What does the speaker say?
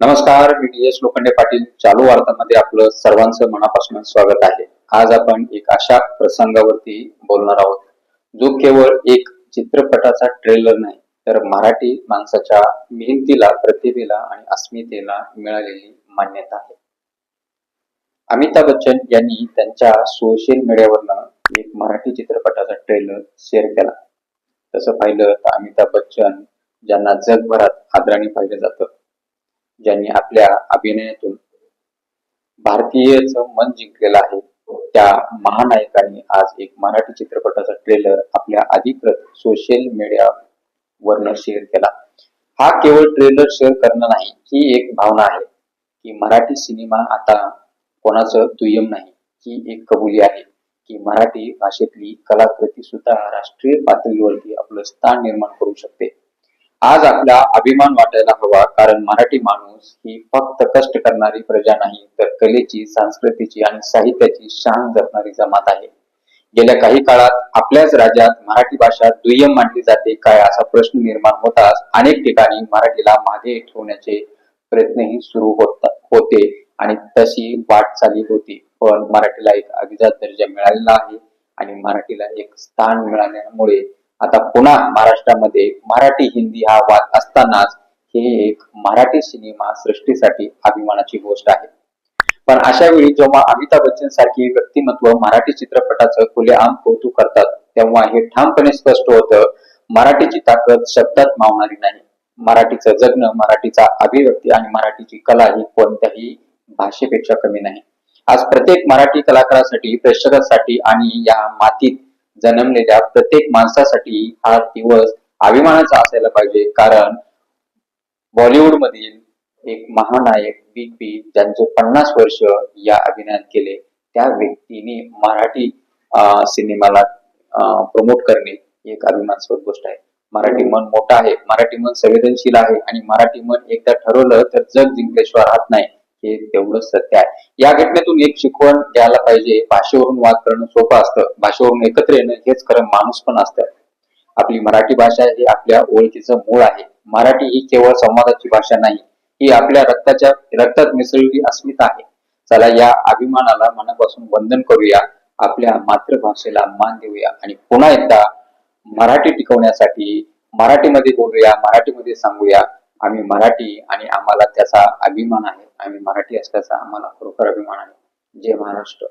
नमस्कार मी D S Lokhande Patil. चालू वार्तामध्ये आपलं सर्वांचं मनापासून स्वागत आहे. आज आपण एक अशा प्रसंगावरती बोलणार आहोत. जो केवळ एक चित्रपटाचा ट्रेलर नाही तर मराठी माणसाच्या मेहनतीला प्रतिभेला आणि अस्मितेला मिळालेली मान्यता आहे. अमिताभ बच्चन यांनी त्यांच्या सोशल मीडियावरनं एक मराठी चित्रपटाचा ट्रेलर शेअर केला. तसं पाहिलं तर अमिताभ बच्चन ज्यांना जगभरात आदराने पाहिलं जातं ज्यांनी आपल्या अभिनयातून भारतीयच मन जिंकलेलं आहे त्या महानायकांनी आज एक मराठी चित्रपटाचा ट्रेलर आपल्या अधिकृत सोशल मीडिया वरनं शेअर केला. हा केवळ ट्रेलर शेअर करणं नाही ही एक भावना आहे की मराठी सिनेमा आता कोणाचं दुय्यम नाही ही एक कबुली आहे की मराठी भाषेतली कलाकृती सुद्धा राष्ट्रीय पातळीवरती आपलं स्थान निर्माण करू शकते. आज आपला अभिमान वाटायला हवा कारण मराठी माणूस ही फक्त कष्ट करणारी प्रजा नाही तर कलेची संस्कृतीची आणि साहित्याची शान जपणारी जमात आहे. गेल्या काही काळात आपल्याच राज्यात मराठी भाषा दुय्यम मानली जाते काय असा प्रश्न निर्माण होताच अनेक ठिकाणी मराठीला मागे ठेवण्याचे प्रयत्नही सुरू होता होते आणि तशी वाटचाली होती. पण मराठीला एक अभिजात दर्जा मिळालेला आहे आणि मराठीला एक स्थान मिळाल्यामुळे आता पुन्हा महाराष्ट्रामध्ये मराठी हिंदी हा वाद असतानाच हे एक मराठी सिनेमा सृष्टीसाठी अभिमानाची गोष्ट आहे. पण अशा वेळी जेव्हा अमिताभ बच्चन सारखी व्यक्तिमत्व मराठी चित्रपटाचं खुलेआम कौतुक करतात तेव्हा हे ठामपणे स्पष्ट होतं मराठीची ताकद शब्दात मावणारी नाही. मराठीचं जगणं मराठीचा अभिव्यक्ती आणि मराठीची कला ही कोणत्याही भाषेपेक्षा कमी नाही. आज प्रत्येक मराठी कलाकारासाठी प्रेक्षकांसाठी आणि या मातीत जन्मलेल्या प्रत्येक माणसासाठी हा दिवस अभिमानाचा असायला पाहिजे. कारण बॉलिवूड मधील एक महानायक बिग बी ज्यांचे पन्नास वर्ष या अभिनयात केले त्या व्यक्तीने मराठी अं, सिनेमाला प्रमोट करणे ही एक अभिमानस्पद गोष्ट आहे. मराठी मन मोठं आहे. मराठी मन संवेदनशील आहे आणि मराठी मन एकदा ठरवलं तर जग जिंकल्याशिवाय राहत नाही. हे तेवढं सत्य आहे. या घटनेतून एक शिकवण घ्यायला पाहिजे. भाषेवरून वाद करणं सोपं असतं. भाषेवरून एकत्र येणं हेच खरं माणूस पण असतं. आपली मराठी भाषा ही आपल्या ओळखीचं मूळ आहे. मराठी ही केवळ संवादाची भाषा नाही ही आपल्या रक्ताच्या रक्तात मिसळली अस्मिता आहे. चला या अभिमानाला मनापासून वंदन करूया. आपल्या मातृभाषेला मान देऊया आणि पुन्हा एकदा मराठी टिकवण्यासाठी मराठीमध्ये बोलूया मराठीमध्ये सांगूया. आम्ही मराठी आणि आम्हाला त्याचा अभिमान आहे. आम्ही मराठी असल्याचा आम्हाला खरोखर अभिमान आहे. जय महाराष्ट्र.